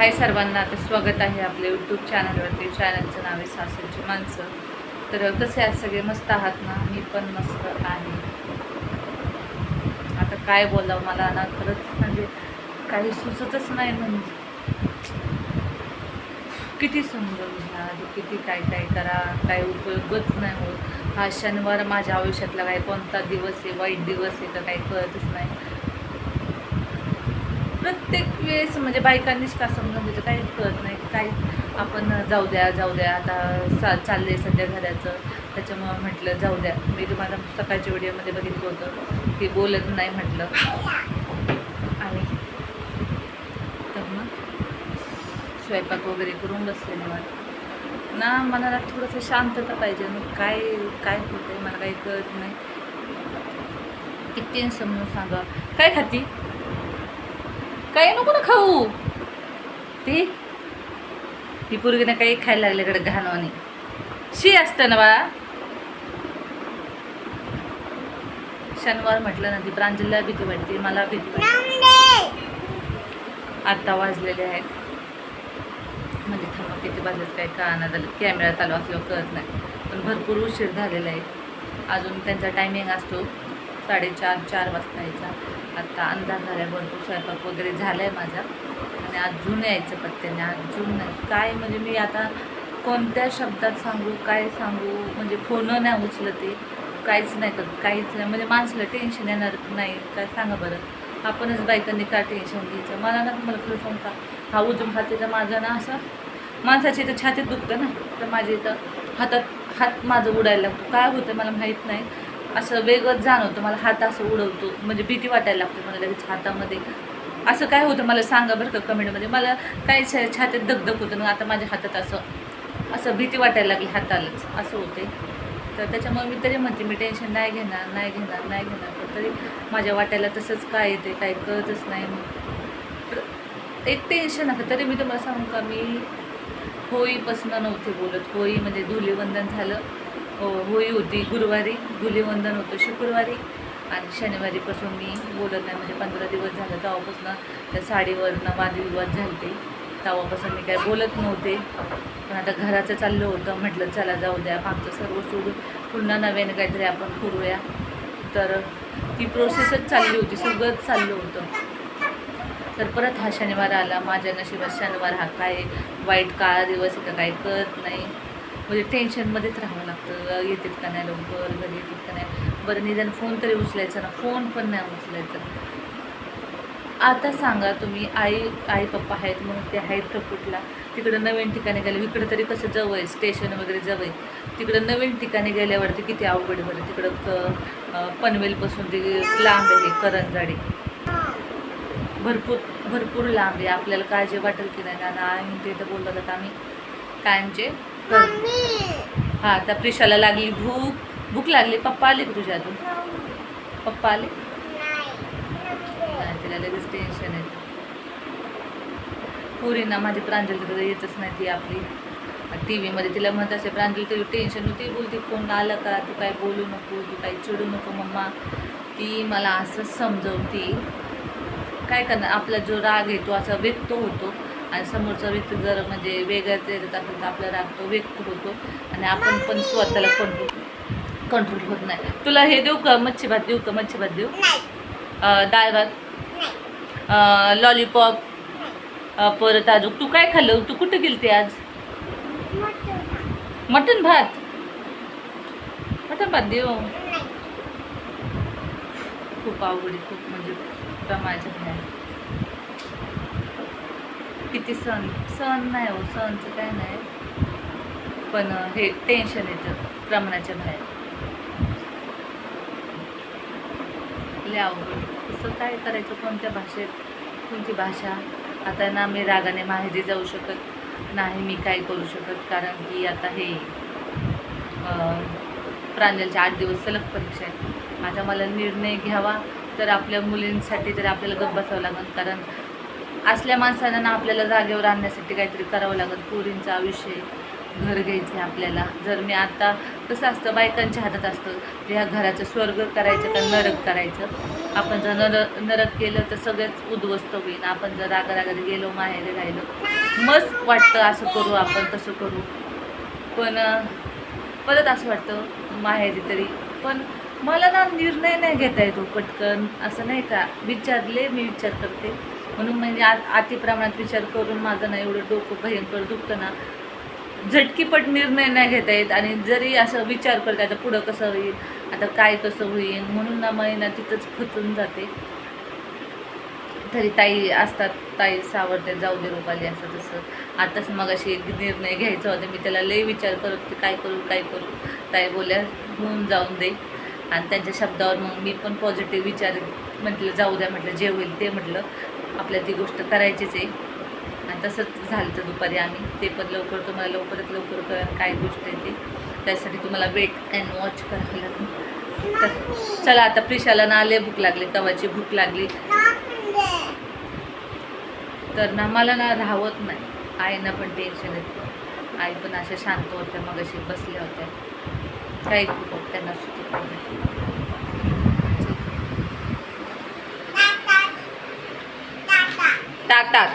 हाय सर्वांना आता स्वागत आहे आपल्या यूट्यूब चॅनलवरती चॅनलचं नाव आहे सासूची माणसं. तर कसे आहेत? सगळे मस्त आहात ना? मी पण मस्त आहे. आता काय बोलावं मला ना? खरंच म्हणजे काही सुचतच नाही म्हणजे किती समजून घ्या किती काय काय करा काय उपयोगच नाही होत. हा शनिवार माझ्या आयुष्यातला काय कोणता दिवस आहे वाईट दिवस आहे तर काही कळतच नाही. प्रत्येक वेळेस म्हणजे बायकांनीच का समजून घेतं? काही कळत नाही. काही आपण जाऊ द्या जाऊ द्या आता चा चालले सध्या घराचं. त्याच्यामुळं म्हटलं जाऊ द्या. मी तुम्हाला सकाळच्या व्हिडिओमध्ये बघितलं होतं. की बोलत नाही म्हटलं. आणि तर मग स्वयंपाक वगैरे करून बसले मला ना मला थोडंसं शांतता पाहिजे मग काय काय होतं आहे मला काही कळत नाही. किती समजून सांगा काय खाती? काही नको ना खाऊ. ती? ही पोरगीने काही खायला लागल्याकडे घाणवानी शी असतं ना बाळा शनिवार म्हटलं ना ती प्रांजलीला भीती वाटते मला भीती वाटते. आत्ता वाजलेले आहेत. म्हणजे थांबा किती वाजलेत काय कळणार झालं. कॅमेऱ्यात आलो असल्यावर कळत नाही. पण भरपूर उशीर झालेला आहे. अजून त्यांचा टायमिंग असतो साडेचार चार वाजता यायचा. आत्ता अंधार झाला भरपूर स्वयंपाक वगैरे झाला आहे माझा. आणि अजून यायचं पत्त्याने अजून नाही. काय म्हणजे मी आता कोणत्या शब्दात सांगू काय सांगू म्हणजे फोन नाही उचलत ते काहीच नाही करत काहीच नाही. म्हणजे माणसाला टेन्शन येणार नाही. काय सांगा बरं? आपणच बायकांनी का टेन्शन घ्यायचं? मला ना तुम्हाला खरं सांगता हा उजून खाते माझा ना असं माणसाची इथं छातीत दुखतं ना तर माझ्या इथं हातात हात माझं उडायला लागतो. काय होतं मला माहीत नाही. असं वेगळंच जाणवतं मला हात असं उडवतो म्हणजे भीती वाटायला लागते मला लगेच हातामध्ये. असं काय होतं मला सांगा बरं का कमेंटमध्ये. मला काही छा- छातीत दगदग होतं ना आता माझ्या हातात असं असं भीती वाटायला लागली हातालाच. असं होते तर त्याच्यामुळे मी तरी म्हणते मी टेन्शन नाही घेणार नाही घेणार नाही घेणार. पण तरी माझ्या वाट्याला तसंच काय येते काही कळतच नाही मग. तर एक टेन्शन असं तरी मी तुम्हाला सांगू का मी होळीपासून नव्हते बोलत. होळी म्हणजे धुलीवंदन झालं. हो, होळी होती. गुरुवारी धुलीवंदन होतं शुक्रवारी आणि शनिवारीपासून मी बोलत नाही. म्हणजे पंधरा दिवस झालं तेव्हापासून त्या साडीवरनं वादविवाद झाले तेव्हापासून मी काय बोलत नव्हते. पण आता घराचं चाललं होतं. म्हटलं चला जाऊ द्या. मागचं सर्व सोडून पुन्हा नव्याने काहीतरी आपण करूया. तर ती प्रोसेसच चालली होती. सगळंच चाललं होतं. तर परत हा शनिवार आला. माझ्या नशिबात शनिवार हा काय? वाईट काळा दिवस आहे का काय कळत नाही. म्हणजे टेन्शनमध्येच राहावं लागतं. येतील का नाही लवकर? घरी येतील का नाही? बरं निदान फोन तरी उचलायचा ना. फोन पण नाही उचलायचा. आता सांगा तुम्ही आई आई पप्पा आहेत म्हणून ते आहेत कपूटला तिकडं नवीन ठिकाणी गेले. इकडं तरी कसं जवळ आहे? स्टेशन वगैरे जवळ आहे. तिकडं नवीन ठिकाणी गेल्यावरती किती अवघड बरं? तिकडं पनवेलपासून ते लांब आहे करंजाडी. भरपूर भरपूर लांब आहे. आपल्याला काळजी वाटेल की नाही ना आई ते तर बोलत आम्ही कायमचे हा आता प्रिशाला लागली भूक. भूक लागली. पप्पा आले का तुझ्या अजून पप्पा आले? तिला लगेच टेन्शन आहे. पुरींना माझी प्रांजली तर येतच नाही ती आपली. टी व्हीमध्ये तिला म्हणत असे प्रांजली तुला टेन्शन होती? बोलती कोण आलं का? तू काय बोलू नको तू काही चिडू नको मम्मा. ती मला असं समजवती. काय करणार? आपला जो राग आहे तो असा व्यक्त होतो. आणि समोरचा व्यक्ती जर म्हणजे वेगळ्याच येत असेल तर आपला राग तो व्यक्त होतो आणि आपण पण स्वतःला कंट्रोल कंट्रोल होत नाही. तुला हे देऊ का? मच्छी भात देऊ? का मच्छी भात? देऊ डाळ भात लॉलीपॉप परत अजून तू काय खाल्लं? तू कुठं गेलती आज? मटन भात? मटन भात देऊ? खूप आवडी खूप म्हणजे बाहेर किती सण सण नाही हो सणचं काय नाही. पण हे टेन्शन येतं प्रमाणाच्या बाहेर. लय अवघड. कसं काय करायचं कोणत्या भाषेत? कोणती भाषा? आता ना मी रागाने माहेरी जाऊ शकत नाही मी काय करू शकत? कारण की आता हे प्रांजलचे आठ दिवस सलग परीक्षा आहे आता मला निर्णय घ्यावा तर आपल्या मुलींसाठी तर आपल्याला गप्प बसावं लागेल. कारण असल्या माणसांना ना आपल्याला जागेवर आणण्यासाठी काहीतरी करावं लागत. पोरींचा आयुष्य आहे. घर घ्यायचं आहे आपल्याला. जर मी आता कसं असतं बायकांच्या हातात असतं ह्या घराचं स्वर्ग करायचं का नरक करायचं? आपण जर नर नरक केलं तर सगळेच उद्ध्वस्त होईल. आपण जर रागारागाने गेलो माहेरी राहिलो मस्त वाटतं असं करू आपण तसं करू. पण परत असं वाटतं माहेरी तरी. पण मला ना निर्णय नाही घेता येतो पटकन. असं नाही का? विचारले मी विचार करते. म्हणून म्हणजे आ अतिप्रमाणात विचार करून माझं ना एवढं डोकं भयंकर दुखतं ना. झटकीपट निर्णय नाही घेता येत आणि जरी असं विचार करते आता पुढं कसं होईल आता काय कसं होईल म्हणून ना महिना तिथंच खचून जाते. तरी ताई असतात ताई सावरते जाऊ दे रोपाली असं तसं. आताच मग अशी एक निर्णय घ्यायचा होता मी त्याला लई विचार करत की काय करू काय करू. ताई बोल्या होऊन जाऊन दे. आणि त्यांच्या शब्दावर मग मी पण पॉझिटिव्ह विचार म्हटलं जाऊ द्या म्हटलं जे होईल ते म्हटलं. आपल्या ती गोष्ट करायचीच आहे. आणि तसंच झालं तर दुपारी आम्ही. ते पण लवकर तुम्हाला लवकरात लवकर कळेल काय गोष्ट आहे ते. त्यासाठी तुम्हाला वेट अँड वॉच करावं लागेल. तर चला आता प्रिशाला ना आले भूक लागली कवाची भूक लागली. तर ना मला ना राहवत नाही. आईना पण टेन्शन येतं आई पण अशा शांत होत्या मग अशी बसल्या होत्या. काही खूप त्यांना सुचत नाही. টাক টাক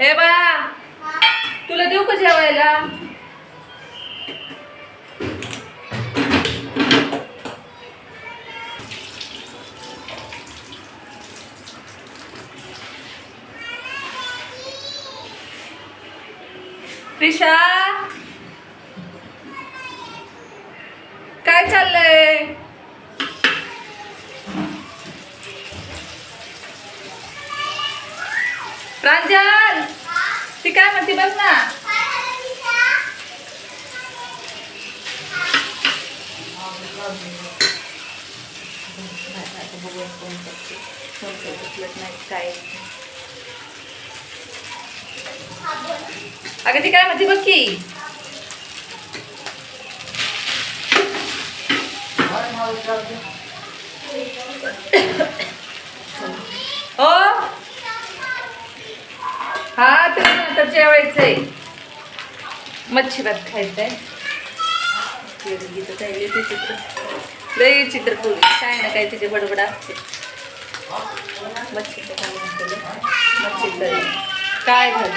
हे बा तुला देऊ का जेवायला? प्रिशा काय चाललंय? प्रांजल ती काय म्हणते बघ ना काय अगं ती काय म्हणते बघ की हो हा तुला नंतर जेवायचंय. मच्छी भात खायचंय. लय चित्र लई चित्र काय ना काय तिचे बडबड असते. मच्छी मच्छी काय झालं?